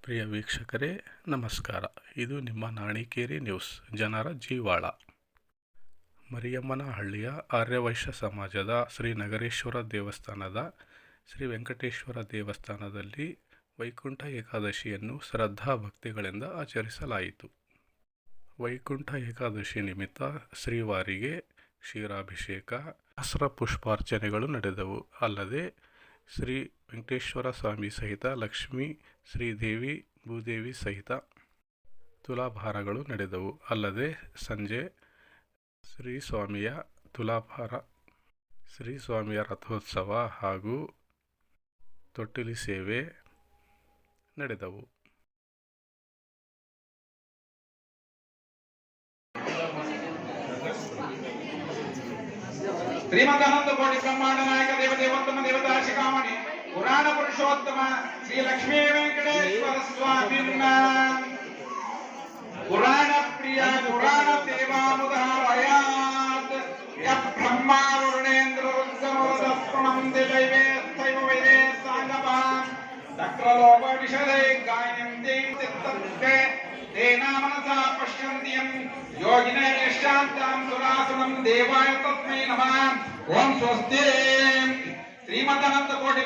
ಪ್ರಿಯ ವೀಕ್ಷಕರೇ, ನಮಸ್ಕಾರ. ಇದು ನಿಮ್ಮ ನಾಣಿಕೇರಿ ನ್ಯೂಸ್, ಜನರ ಜೀವಾಳ. ಮರಿಯಮ್ಮನಹಳ್ಳಿಯ ಆರ್ಯವೈಶ್ಯ ಸಮಾಜದ ಶ್ರೀ ನಗರೇಶ್ವರ ದೇವಸ್ಥಾನದ ಶ್ರೀ ವೆಂಕಟೇಶ್ವರ ದೇವಸ್ಥಾನದಲ್ಲಿ ವೈಕುಂಠ ಏಕಾದಶಿಯನ್ನು ಶ್ರದ್ಧಾ ಭಕ್ತಿಗಳಿಂದ ಆಚರಿಸಲಾಯಿತು. ವೈಕುಂಠ ಏಕಾದಶಿ ನಿಮಿತ್ತ ಶ್ರೀವಾರಿಗೆ ಕ್ಷೀರಾಭಿಷೇಕ ಹಸ್ರ ಪುಷ್ಪಾರ್ಚನೆಗಳು ನಡೆದವು. ಅಲ್ಲದೆ, ಶ್ರೀ ವೆಂಕಟೇಶ್ವರ ಸ್ವಾಮಿ ಸಹಿತ, ಲಕ್ಷ್ಮೀ, ಶ್ರೀದೇವಿ, ಭೂದೇವಿ ಸಹಿತ ತುಲಾಭಾರಗಳು ನಡೆದವು. ಅಲ್ಲದೆ, ಸಂಜೆ ಶ್ರೀ ಸ್ವಾಮಿಯ ತುಲಾಭಾರ, ಶ್ರೀ ಸ್ವಾಮಿಯ ರಥೋತ್ಸವ ಹಾಗೂ ತೊಟ್ಟಿಲಿ ಸೇವೆ ನಡೆದವು. శ్రీమదనంద కోటి బ్రహ్మాండ నాయక దేవ దేవోత్తమ దేవతాశిఖామణి పురాణ పురుషోత్తమ శ్రీ లక్ష్మీ వెంకటేశ్వర స్వామి పురాణ ప్రియ పురాణ దేవానుధారయాత్ య బ్రహ్మా వరుణేంద్ర గాయంతి తేనా మనసా పారిశ్రంత్యం యోగిన ఇష్టాంతాం సురాసురం దేవాయ తస్మై నమ ఓం స్వస్తి శ్రీమదనంత కోటి